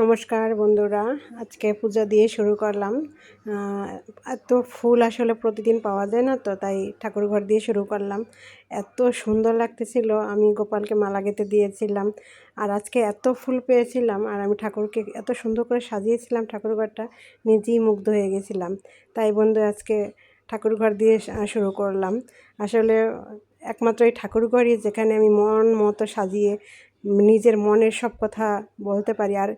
নমস্কার বন্ধুরা, আজকে পূজা দিয়ে শুরু করলাম। এত ফুল আসলে প্রতিদিন পাওয়া যায় না তো, তাই ঠাকুর ঘর দিয়ে শুরু করলাম। এত সুন্দর লাগতেছিল, আমি গোপালকে মালা গেঁথে দিয়েছিলাম, আর আজকে এত ফুল পেয়েছিলাম, আর আমি ঠাকুরকে এত সুন্দর করে সাজিয়েছিলাম ঠাকুর ঘরটা, নিজেই মুগ্ধ হয়ে গেছিলাম। তাই বন্ধু, আজকে ঠাকুর ঘর দিয়ে শুরু করলাম। আসলে একমাত্র এই ঠাকুর ঘরই যেখানে আমি মন মতো সাজিয়ে নিজের মনের সব কথা বলতে পারি। আর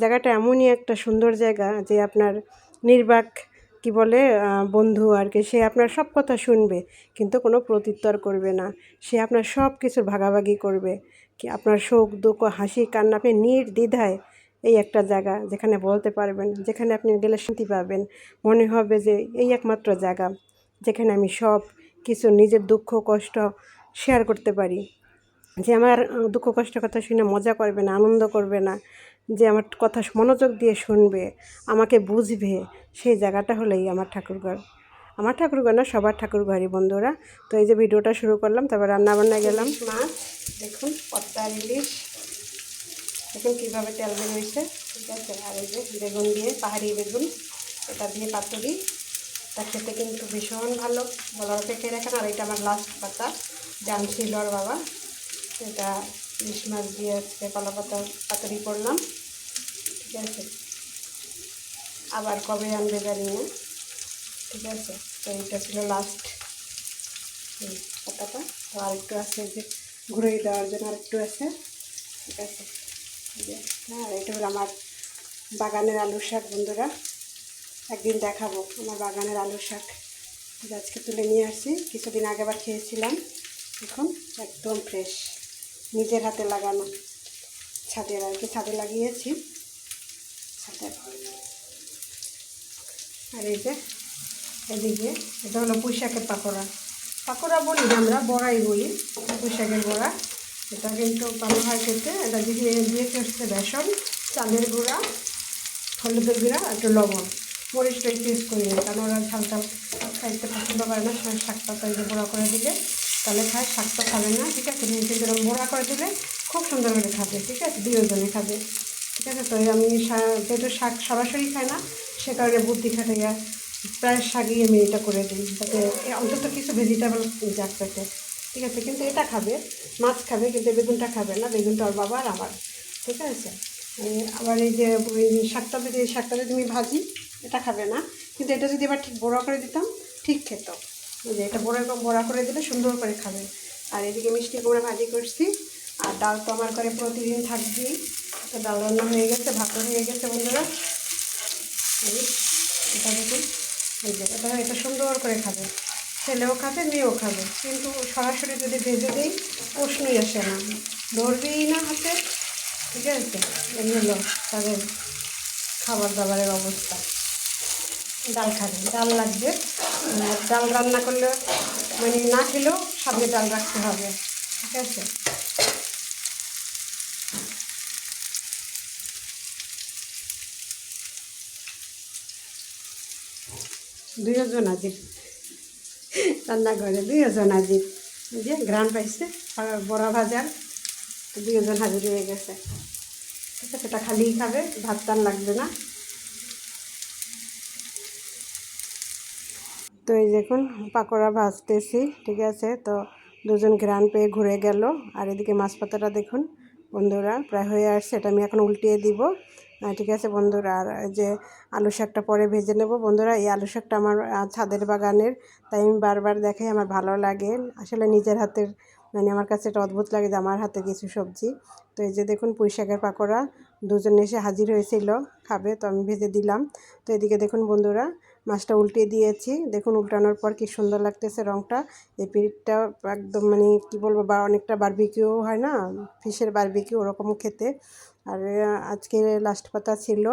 জায়গাটা এমনই একটা সুন্দর জায়গা যে আপনার নির্বাক, কি বলে বন্ধু আর কি, সে আপনার সব কথা শুনবে, কিন্তু কোনো প্রত্যুত্তর করবে না। সে আপনার সব কিছুর ভাগাভাগি করবে। কি আপনার শোক দুঃখ, হাসি, কান্না, আপনি নির্দ্বিধায় এই একটা জায়গা যেখানে বলতে পারবেন, যেখানে আপনি গেলে শান্তি পাবেন। মনে হবে যে এই একমাত্র জায়গা যেখানে আমি সব কিছু নিজের দুঃখ, কষ্ট শেয়ার করতে পারি। যে আমার দুঃখ কষ্ট কথা শুনে মজা করবে না, আনন্দ করবে না, যে আমার কথা মনোযোগ দিয়ে শুনবে, আমাকে বুঝবে, সেই জায়গাটা হলেই আমার ঠাকুরঘর আমার ঠাকুরঘর না, সবার ঠাকুরঘরই বন্ধুরা। তো এই যে ভিডিওটা শুরু করলাম, তারপর রান্নাবান্না গেলাম। মাছ, দেখুন পদ্মা ইলিশ, দেখুন কীভাবে তেল বের হয়েছে। ঠিক আছে, আর এই যে বেগুন দিয়ে, পাহাড়ি বেগুন, এটা দিয়ে পাতুরি। তা খেতে কিন্তু ভীষণ ভালো। বলার থেকে রাখেন, আর এটা আমার লাস্ট পাতা। জানছিল বাবা। এটা ইলিশ মাছ দিয়ে আজকে কলা পাতা, পাতুরি করলাম। ঠিক আছে? আবার কবে আনবে জানি না। ঠিক আছে? তো এটা ছিল লাস্ট পাতাটা। তো আরেকটু আছে যে ঘুরে দেওয়ার জন্য আরেকটু আছে। ঠিক আছে? হ্যাঁ এটা হলো আমার বাগানের আলু শাক বন্ধুরা। একদিন দেখাবো আমার বাগানের আলু শাক। আজকে তুলে নিয়ে আসছি কিছুদিন আগে আবার খেয়েছিলাম। এখন একদম ফ্রেশ নিজের হাতে লাগানো ছাদের আর কি, ছাদে লাগিয়েছি। ছাদে। আর এই যে, এদিকে, এটা হলো পুঁই শাকের পাকোড়া। পাকোড়া বলি আমরা, বড়াই বলি। পুঁই শাকের বড়া। এটা কিন্তু ভালো হয় খেতে। এটা দিয়ে দিয়েছে হচ্ছে বেসন, চালের গুঁড়া, হলুদের গুঁড়া একটু লবণ। মরিচটা একটু ইউজ করি কারণ ওরা ঝাল ঝাল খাইতে পছন্দ করে না শাক পাতা বড়া করে দিলে। তাহলে খায় শাক তো খাবে না, ঠিক আছে? কিন্তু এরকম বড়া করে দিলে খুব সুন্দর করে খাবে, ঠিক আছে? দুজনে খাবে, ঠিক আছে? তো আমি যেহেতু শাক সরাসরি খাই না, সে কারণে বুদ্ধি খাটাইয়া প্রায় শাকই আমি এটা করে দিই, যাতে অন্তত কিছু ভেজিটেবল যাক পেতে ঠিক আছে? কিন্তু এটা খাবে, মাছ খাবে, কিন্তু বেগুনটা খাবে না বেগুনটা ওর বাবা আর আমার, ঠিক আছে? আবার এই যে শাকটা যদি শাকটা যদি আমি ভাজি, এটা খাবে না, কিন্তু এটা যদি আবার ঠিক বড়া করে দিতাম, ঠিক খেত। যে এটা বড় এরকম বড়া করে দিলে সুন্দর করে খাবে। আর এদিকে মিষ্টি কুমড়া ভাজি করছি। আর ডাল তো আমার ঘরে প্রতিদিন থাকবেই। তো ডাল রান্না হয়ে গেছে, ভাত হয়ে গেছে বন্ধুরা। এটা দেখুন। এই যে এটা এটা সুন্দর করে খাবে। ছেলেও খাবে, মেয়েও খাবে। কিন্তু সরাসরি যদি ভেজে দিই প্রশ্নই আসে না। ধরবেই না হাতে। ঠিক আছে? এই হলো তাদের খাবার দাবারের অবস্থা। ডাল খাবে, ডাল লাগবে। ডাল রান্না করলে মানে না খেলেও সামনে ডাল রাখতে হবে, ঠিক আছে? দুইজন আজির রান্নাঘরে দুইজন আজির যে গ্রান পাইছে বড়া ভাজার। দুইজন হাজির হয়ে গেছে। ঠিক আছে, এটা খাবে, ভাত টান লাগবে না। তো এই দেখুন, পাকোড়া ভাজতেছি, ঠিক আছে? তো দুজন ঘ্রাণ পেয়ে ঘুরে গেল। আর এদিকে মাছ পাতাটা দেখুন, বন্ধুরা, প্রায় হয়ে আসছে। এটা আমি এখন উল্টিয়ে দিব। ঠিক আছে, বন্ধুরা? আর এই যে আলু শাকটা পরে ভেজে নেব। বন্ধুরা, এই আলু শাকটা আমার ছাদের বাগানের, তাই আমি বারবার দেখাই, আমার ভালো লাগে। আসলে নিজের হাতের মানে আমার কাছে এটা অদ্ভুত লাগে যে আমার হাতে কিছু সবজি। তো এই যে দেখুন, পুঁই শাকের পাকোড়া, দুজন এসে হাজির হয়েছিল, খাবে, তো আমি ভেজে দিলাম। তো এদিকে দেখুন, বন্ধুরা মাছটা উল্টে দিয়েছি। দেখুন, উল্টানোর পর কি সুন্দর লাগতেছে রঙটা এই পিঠটা একদম মানে কি বলব, বা অনেকটা বারবিকিউ হয় না ফিশের বারবিকিউ ওরকম খেতে। আর আজকে লাস্ট পাতা ছিল।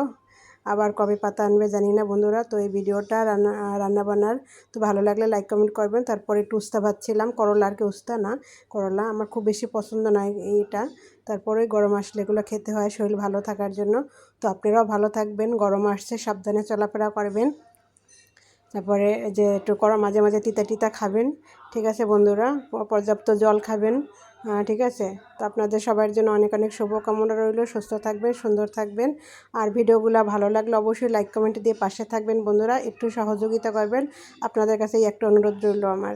আবার কবে পাতা আনবে জানি না বন্ধুরা। তো এই ভিডিওটা রান্না রান্না বান্নার, তো ভালো লাগলে লাইক কমেন্ট করবেন। তারপরে একটু উস্তা ভাবছিলাম করলা আর কি উস্তা না। করলা আমার খুব বেশি পছন্দ নয় এইটা। তারপরে গরম আসলে এগুলো খেতে হয়, শরীর ভালো থাকার জন্য। তো আপনারাও ভালো থাকবেন, গরম আসছে, সাবধানে চলাফেরা করবেন। তারপরে যে একটু করা মাঝে মাঝে তিতা টিতা খাবেন, ঠিক আছে বন্ধুরা? পর্যাপ্ত জল খাবেন ঠিক আছে? তো আপনাদের সবার জন্য অনেক অনেক শুভকামনা রইল। সুস্থ থাকবেন, সুন্দর থাকবেন। আর ভিডিওগুলো ভালো লাগলে অবশ্যই লাইক কমেন্ট দিয়ে পাশে থাকবেন বন্ধুরা। একটু সহযোগিতা করবেন। আপনাদের কাছে এই একটা অনুরোধ রইল আমার।